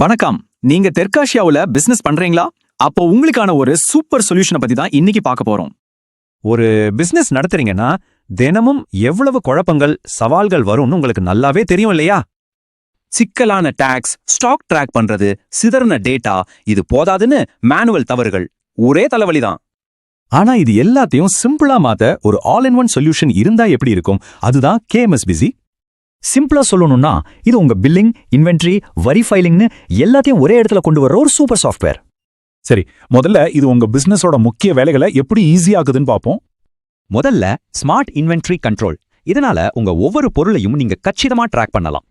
வணக்கம். நீங்க தெற்காசியாவுல பிசினஸ் பண்றீங்களா? அப்போ உங்களுக்கான ஒரு சூப்பர் சொல்யூஷனை பத்தி தான் இன்னைக்கு பார்க்க போறோம். ஒரு பிசினஸ் நடத்துறீங்கன்னா தினமும் எவ்வளவு குழப்பங்கள் சவால்கள் வரும்னு உங்களுக்கு நல்லாவே தெரியும் இல்லையா? சிக்கலான டாக்ஸ் ஸ்டாக் ட்ராக் பண்றது சிதறன டேட்டா இது போதாதுன்னு மேனுவல் தவறுகள். ஒரே தலைவலி தான் ஆனா இது எல்லாத்தையும் சிம்பிளா மாத்த ஒரு ஆல் இன் ஒன் சொல்யூஷன் இருந்தா எப்படி இருக்கும்? அதுதான் கேஎம்எஸ் பிசி சிம்பிளா சொல்லணும்னா இது உங்க பில்லிங் இன்வென்ட்ரி வரி ஃபைலிங்னு எல்லாத்தையும் ஒரே இடத்துல கொண்டு வர ஒரு சூப்பர் சாஃப்ட்வேர் சரி முதல்ல இது உங்க பிசினஸோட முக்கிய வேலைகளை எப்படி ஈஸியாக்குதுன்னு பார்ப்போம் முதல்ல ஸ்மார்ட் இன்வென்ட்ரி கண்ட்ரோல் இதனால உங்க ஒவ்வொரு பொருளையும் நீங்க கச்சிதமா ட்ராக் பண்ணலாம்.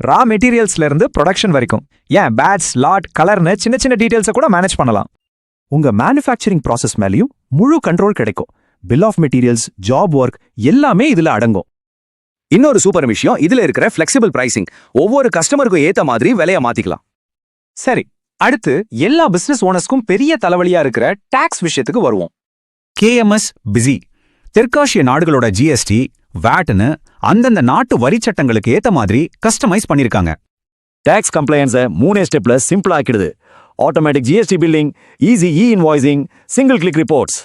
ரா மெட்டீரியல்ஸ்ல இருந்து ப்ரொடக்ஷன் வரைக்கும். ஏன் பேட்ஸ் லாட் கலர்னு சின்ன சின்ன டீடைல்ஸை கூட மேனேஜ் பண்ணலாம். உங்க மேனுஃபேக்சரிங் ப்ராசஸ் மேலயும் முழு கண்ட்ரோல் கிடைக்கும். Bill of materials job work எல்லாமே இதுல அடங்கும். இன்னொரு சூப்பர் விஷயம் இதுல இருக்கிற ஃபிளெக்சிபிள் பிரைசிங் ஒவ்வொரு கஸ்டமருக்கும் ஏத்த மாதிரி விலையை மாத்திக்கலாம். சரி அடுத்து எல்லா பிசினஸ் ஓனர்ஸ்க்கும் பெரிய தலைவலியா இருக்கிற டாக்ஸ் விஷயத்துக்கு வருவோம். கேஎம்எஸ் பிஸி தெற்காசிய நாடுகளோட ஜிஎஸ்டி வேட்னு அந்தந்த நாட்டு வரி சட்டங்களுக்கு ஏத்த மாதிரி கஸ்டமைஸ் பண்ணிருக்காங்க. டாக்ஸ் கம்ப்ளையன்ஸை மூணே ஸ்டெப்ல simple ஆக்கிடுது. Automatic GST billing easy e invoicing single click reports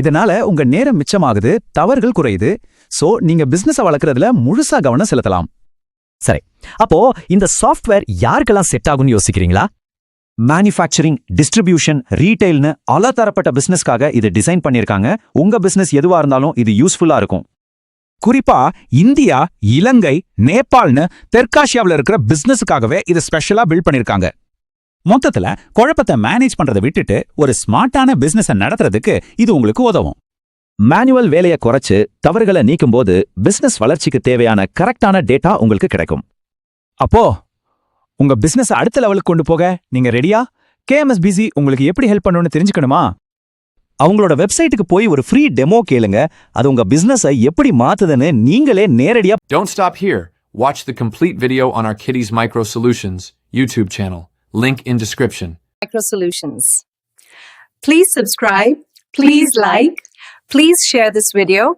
இதனால உங்க நேரம் மிச்சமாகுது தவறுகள் குறையுது. சோ நீங்க பிசினஸ வளர்க்கறதுல முழுசா கவனம் செலுத்தலாம். சரி. அப்போ இந்த சாஃப்ட்வேர் யாருக்கெல்லாம் செட் ஆகும்னு யோசிக்கிறீங்களா? மேனுஃபேக்சரிங் டிஸ்ட்ரிபியூஷன் ரீட்டைல்னு பல தரப்பட்ட பிசினஸ்க்காக இது டிசைன் பண்ணிருக்காங்க உங்க பிசினஸ் எதுவா இருந்தாலும் இது யூஸ்ஃபுல்லா இருக்கும். குறிப்பா இந்தியா இலங்கை நேபாள்னு தெற்காசியாவுல இருக்கிற பிசினஸுக்காகவே இதை ஸ்பெஷலா பில்ட் பண்ணிருக்காங்க மொத்தத்துல குழப்பத்தை மேனேஜ் பண்றதை விட்டுட்டு ஒரு ஸ்மார்ட்டான பிசினஸ நடத்துறதுக்கு இது உங்களுக்கு உதவும். மேனுவல் வேலையை குறைச்சு தவறுகளை நீக்கும்போது பிசினஸ் வளர்ச்சிக்கு தேவையான கரெக்டான டேட்டா உங்களுக்கு கிடைக்கும். அப்போ உங்க பிசினஸ் அடுத்த லெவலுக்கு கொண்டு போக நீங்க ரெடியா கேஎம்எஸ் பிசி உங்களுக்கு எப்படி ஹெல்ப் பண்ணணும்னு தெரிஞ்சுக்கணுமா? அவங்களோட வெப்சைட்டுக்கு போய் ஒரு ஃப்ரீ டெமோ கேளுங்க. அது உங்க பிசினஸை எப்படி மாத்துதுன்னு நீங்களே நேரடியா Don't stop here. Watch the complete video on our Kitty's Micro Solutions YouTube channel. Link in description. Micro Solutions. Please subscribe, please like, please share this video,